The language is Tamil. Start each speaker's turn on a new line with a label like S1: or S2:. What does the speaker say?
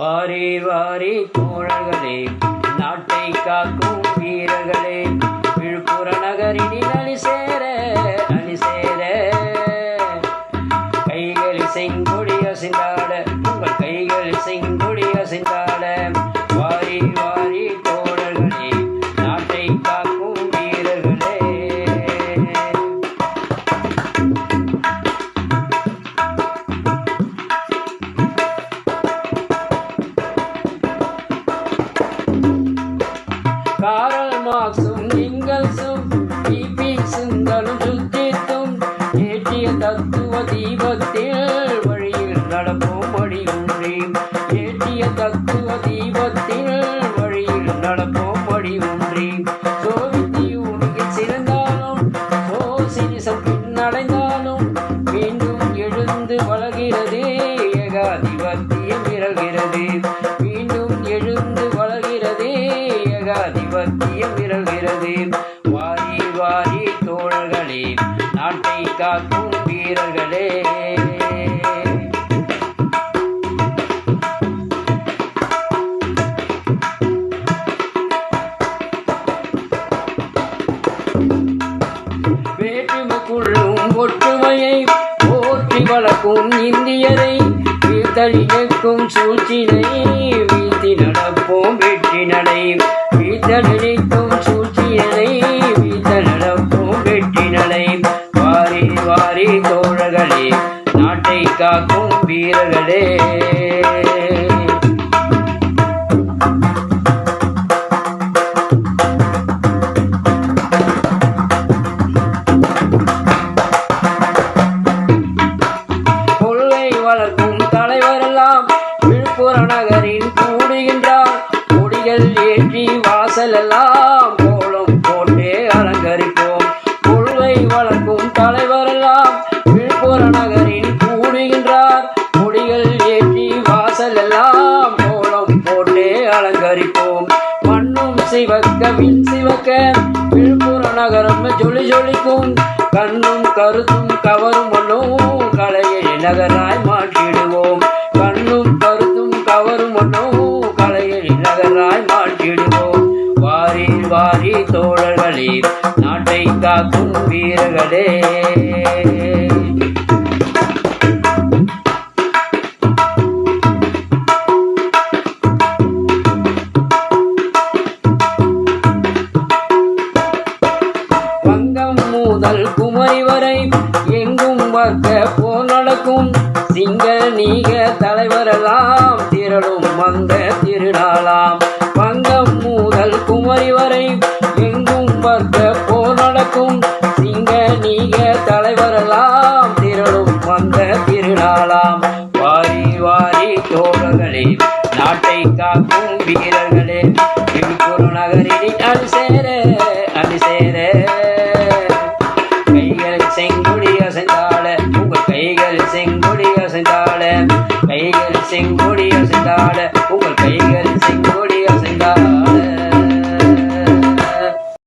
S1: வாரி வாரி தோழர்களே நாட்டை காக்கும் வழியில் நடப்போம் வழியுன்றி ஏற்றிய தத்துவ தீபத்தில் வழியில் நடப்போம் வழியுன்றி சோவித்தி யூனியில் சிறந்தாலும் சோசினிசம் பின்னடைந்தாலும் மீண்டும் எழுந்து வளர்கிறது ஏகாதிபத்தியம் விரல்கிறது மீண்டும் எழுந்து வளர்கிறது ஏகாதிபத்தியம் விரல்கிறது வாரி வாரி தோழர்களே நாட்டை காக்கும் ஒற்றுமையை போற்றி வளர்க்கும் இந்தியரை வீழ்த்தழிக்கும் சூழ்ச்சினை வீழ்த்தி நடப்போம் வெற்றி நடை. வீழ்த்தழிக்கும் சூழ்ச்சியனை வீழ்த்த நடப்போம் வெற்றி நடை. வாரி வாரி தோழர்களே நாட்டை காக்கும் வீரர்களே. விழுப்புர நகரில் கூடுகின்றார். கொடிகள் ஏற்றி வாசலெல்லாம் கோலம் போட்டே அலங்கரிப்போம். கொள்கை வளர்க்கும் தலைவரெல்லாம் விழுப்புர நகரில் கூடுகின்றார். கொடிகள் ஏற்றி வாசலெல்லாம் கோலம் போட்டே அலங்கரிப்போம். மண்ணும் சிவக்க மின் சிவக்க விழுப்புர நகரம் ஜொலி ஜொலிக்கும். கண்ணும் கருத்தும் கவரும் மண்ணும் கலையை நகராய் வாரி தோழர்களே நாட்டை காக்கும் வீரர்களே. வங்கம் முதல் குமரி வரை எங்கும் வர்க்க போர் நடக்கும். சிங்க நீக தலைவரெல்லாம் திரளும் வந்த திருநாளாம். குமரி வரை எங்கும் பக்க போர் நடக்கும். நீங்க நீங்க தலைவரெல்லாம் திரளும் வந்த திருநாளாம். வாரி வாரி தோழர்களே நாட்டை காக்கும் வீரர்களே திருக்குறு நகரில் அனுசேர அனுசேர கைகள் செங்குடி அசைந்தாள உங்கள் கைகள் செங்குடி அசைந்தாள கைகள் செங்குடி அசைந்தாள